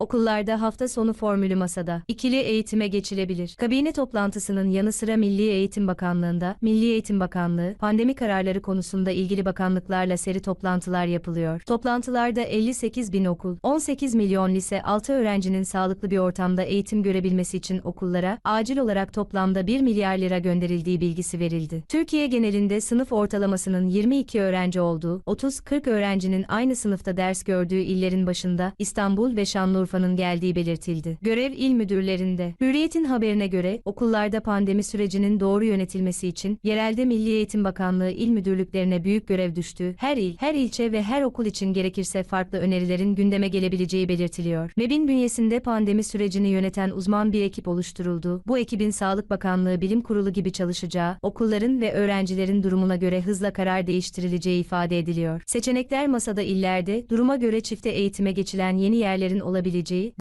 Okullarda hafta sonu formülü masada. İkili eğitime geçilebilir. Kabine toplantısının yanı sıra Milli Eğitim Bakanlığı'nda, Milli Eğitim Bakanlığı, pandemi kararları konusunda ilgili bakanlıklarla seri toplantılar yapılıyor. Toplantılarda 58 bin okul, 18 milyon lise 6 öğrencinin sağlıklı bir ortamda eğitim görebilmesi için okullara acil olarak toplamda 1 milyar lira gönderildiği bilgisi verildi. Türkiye genelinde sınıf ortalamasının 22 öğrenci olduğu, 30-40 öğrencinin aynı sınıfta ders gördüğü illerin başında İstanbul ve Şanlıurfa'nın geldiği belirtildi. Görev il müdürlerinde. Hürriyet'in haberine göre okullarda pandemi sürecinin doğru yönetilmesi için yerelde Milli Eğitim Bakanlığı il müdürlüklerine büyük görev düştü. Her il, her ilçe ve her okul için gerekirse farklı önerilerin gündeme gelebileceği belirtiliyor. MEB'in bünyesinde pandemi sürecini yöneten uzman bir ekip oluşturuldu. Bu ekibin Sağlık Bakanlığı Bilim Kurulu gibi çalışacağı, okulların ve öğrencilerin durumuna göre hızla karar değiştirileceği ifade ediliyor. Seçenekler masada illerde, duruma göre çifte eğitime geçilen yeni yerlerin olabileceği,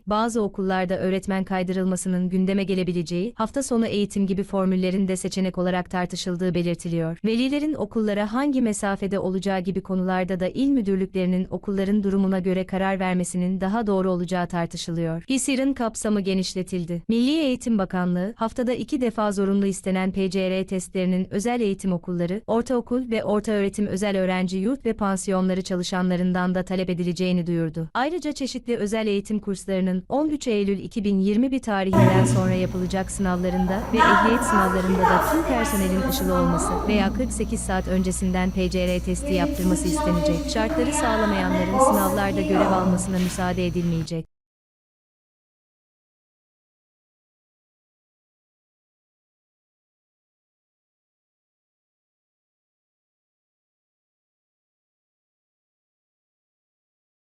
bazı okullarda öğretmen kaydırılmasının gündeme gelebileceği, hafta sonu eğitim gibi formüllerin de seçenek olarak tartışıldığı belirtiliyor. Velilerin okullara hangi mesafede olacağı gibi konularda da il müdürlüklerinin okulların durumuna göre karar vermesinin daha doğru olacağı tartışılıyor. HİSİR'in kapsamı genişletildi. Milli Eğitim Bakanlığı, haftada iki defa zorunlu istenen PCR testlerinin özel eğitim okulları, ortaokul ve ortaöğretim özel öğrenci yurt ve pansiyonları çalışanlarından da talep edileceğini duyurdu. Ayrıca çeşitli özel eğitim kurslarının 13 Eylül 2021 tarihinden sonra yapılacak sınavlarında ve ehliyet sınavlarında da tüm personelin aşılı olması veya 48 saat öncesinden PCR testi yaptırması istenecek. Şartları sağlamayanların sınavlarda görev almasına müsaade edilmeyecek.